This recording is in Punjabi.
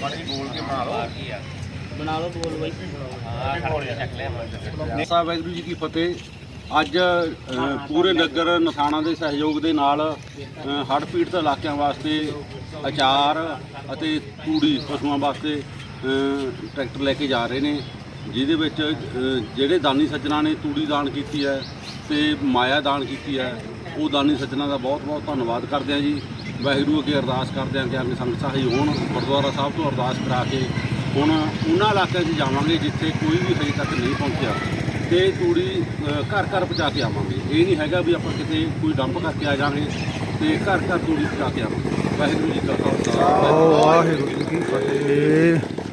ਮਾੜੀ ਬੋਲ ਕੇ ਬਣਾ ਲਓ। ਬਣਾ ਲਓ ਬੋਲ ਬਾਈ। ਸਾਹਿਬ ਵਾਹਿਗੁਰੂ ਜੀ ਕੀ ਫਤਿਹ। ਅੱਜ ਪੂਰੇ ਨਗਰ ਨਥਾਣਾ ਦੇ ਸਹਿਯੋਗ ਦੇ ਨਾਲ ਹੜ੍ਹ ਪੀੜਤ ਇਲਾਕਿਆਂ ਵਾਸਤੇ ਅਚਾਰ ਅਤੇ ਤੂੜੀ ਪਸ਼ੂਆਂ ਵਾਸਤੇ ਟਰੈਕਟਰ ਲੈ ਕੇ ਜਾ ਰਹੇ ਨੇ ਜਿਹਦੇ ਵਿੱਚ ਜਿਹੜੇ ਦਾਨੀ ਸੱਜਣਾ ਨੇ ਤੂੜੀ ਦਾਨ ਕੀਤੀ ਹੈ ਤੇ ਮਾਇਆ ਦਾਨ ਕੀਤੀ ਹੈ ਉਹ ਦਾਨੀ ਸੱਜਣਾ ਦਾ ਬਹੁਤ ਬਹੁਤ ਧੰਨਵਾਦ ਕਰਦੇ ਹਾਂ ਜੀ। ਵਾਹਿਗੁਰੂ ਅੱਗੇ ਅਰਦਾਸ ਕਰਦੇ ਹਾਂ ਕਿ ਆਪਣੀ ਸੰਗਤ ਸਹਾਈ ਹੋਣ, ਗੁਰਦੁਆਰਾ ਸਾਹਿਬ ਤੋਂ ਅਰਦਾਸ ਕਰਾ ਕੇ ਹੁਣ ਉਹਨਾਂ ਇਲਾਕਿਆਂ 'ਚ ਜਾਵਾਂਗੇ ਜਿੱਥੇ ਕੋਈ ਵੀ ਹਜੇ ਤੱਕ ਨਹੀਂ ਪਹੁੰਚਿਆ ਤੇ ਤੂੜੀ ਘਰ ਘਰ ਪਹੁੰਚਾ ਕੇ ਆਵਾਂਗੇ। ਇਹ ਨਹੀਂ ਹੈਗਾ ਵੀ ਆਪਾਂ ਕਿਤੇ ਕੋਈ ਡੰਪ ਕਰਕੇ ਆ ਜਾਾਂਗੇ ਤੇ ਘਰ ਘਰ ਤੂੜੀ ਪਹੁੰਚਾ ਕੇ ਆਵਾਂਗੇ। ਵਾਹਿਗੁਰੂ ਜੀ ਕਾ ਖਾਲਸਾ। ਵਾਹਿਗੁਰੂ ਜੀ ਵਾਹਿਗੁਰੂ ਜੀ ਕੀ ਫਤਿਹ।